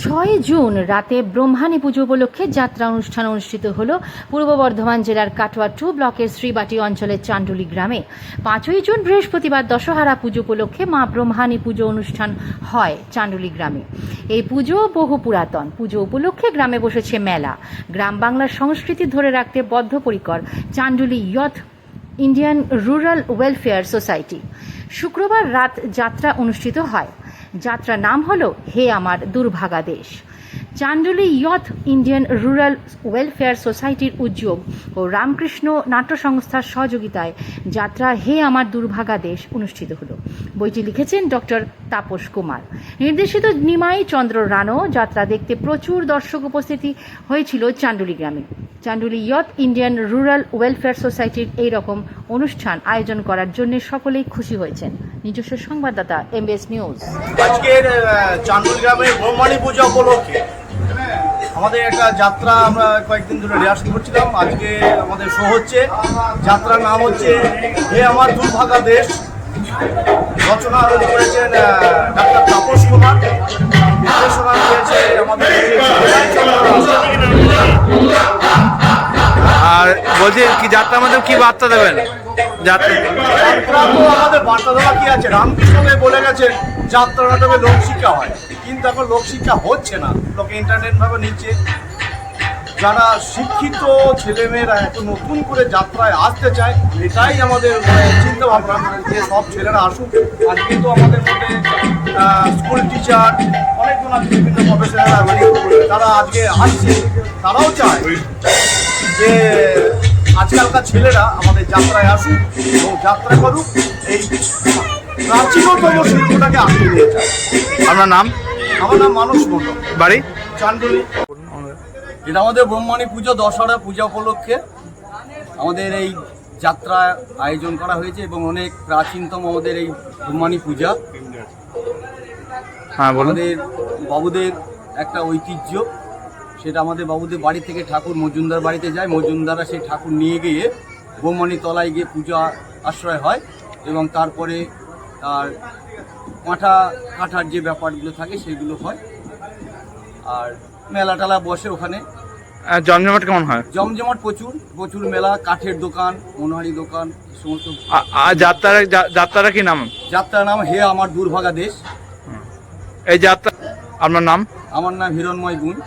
ছয় জুন রাতে ব্রহ্মাণী পুজো উপলক্ষে যাত্রা অনুষ্ঠান অনুষ্ঠিত হল পূর্ব বর্ধমান জেলার কাটোয়া টু ব্লকের শ্রীবাটি অঞ্চলের চান্ডুলি গ্রামে। পাঁচই জুন বৃহস্পতিবার দশহারা পুজো উপলক্ষে মা ব্রহ্মাণী পুজো অনুষ্ঠান হয় চান্ডুলি গ্রামে। এই পুজো বহু পুরাতন। পুজো উপলক্ষে গ্রামে বসেছে মেলা। গ্রাম বাংলার সংস্কৃতি ধরে রাখতে বদ্ধপরিকর Chanduli youth Indian rural welfare society. শুক্রবার রাত যাত্রা অনুষ্ঠিত হয়। যাত্রার নাম হলো হে আমার দুর্ভাগা দেশ। Chanduli youth Indian rural welfare সোসাইটির উদ্যোগ ও রামকৃষ্ণ নাট্য সংস্থার সহযোগিতায় যাত্রা হে আমার দুর্ভাগা দেশ অনুষ্ঠিত হলো। বইটি লিখেছেন ডক্টর তাপস কুমার। নির্দেশিত নিমাই চন্দ্র রানো যাত্রা দেখতে প্রচুর দর্শক উপস্থিতি হয়েছিল চান্ডুলি গ্রামে। Chanduli youth Indian rural welfare সোসাইটির এই রকম অনুষ্ঠান আয়োজন করার জন্য সকলেই খুশি হয়েছেন। নিজস্ব সংবাদদাতা এমবিএস নিউজ আজকের গ্রামে পূজা উপলক্ষে আমাদের একটা যাত্রা আমরা কয়েকদিন ধরে রিহার্সাল করছিলাম। আজকে আমাদের শো হচ্ছে। যাত্রার নাম হচ্ছে হে আমার দুর্ভাগা দেশ। রচনা করেছেন ডাক্তার তাপস কুমার। নির্দেশনা দিয়েছে আমাদের আর বলছি, কি যাত্রা আমাদের কি বার্তা দেবেন? যাত্রা। আমাদের বার্তা দেওয়া কি আছে? রামকৃষ্ণকে বলে গেছেন যাত্রা নাটকে লোকশিক্ষা হয়। কিন্তু এখন লোকশিক্ষা হচ্ছে না। লোকে ইন্টারনেট ভাবে নিচ্ছে। যারা শিক্ষিত ছেলেমেয়েরা এত নতুন করে যাত্রায় আসতে চায়, এটাই আমাদের চিন্তা ভাবনা যে সব ছেলেরা আসুক আর কিন্তু আমাদের মধ্যে স্কুল টিচার অনেকজন আছে, বিভিন্ন প্রফেশনাল তারা আজকে আসছে, তারাও চায় যে আজকালকার ছেলেরা আমাদের যাত্রায় আসুক এবং যাত্রা করুক এই প্রাচীনতম শিল্পটাকে আঁকড়ে নিয়ে যায় আপনার নাম? আমার নাম মানুষ মণ্ডল। বাড়ি? চান্ডুলি এটা আমাদের ব্রহ্মণী পুজো দশহরা পূজা উপলক্ষে আমাদের এই যাত্রা আয়োজন করা হয়েছে এবং অনেক প্রাচীনতম আমাদের এই ব্রহ্মণী পূজা। হ্যাঁ আমাদের বাবুদের একটা ঐতিহ্য। সেটা আমাদের বাবুদের বাড়ি থেকে ঠাকুর মজুমদার বাড়িতে যায়। মজুমদাররা সেই ঠাকুর নিয়ে গিয়ে বোমানি তলায় গিয়ে পূজা আশ্রয় হয় এবং তারপরে তার কাঁঠা কাঁঠার যে ব্যাপারগুলো থাকে সেগুলো হয়। আর মেলা টেলা বসে ওখানে। জমজমাট কেমন হয়? জমজমাট প্রচুর প্রচুর মেলা কাঠের দোকান মনোহারি দোকান সমস্ত। যাত্রার যা- কি নাম? যাত্রার নাম হে আমার দুর্ভাগা দেশ। এই যাত্রা আপনার নাম? আমার নাম হিরণময় গুণ।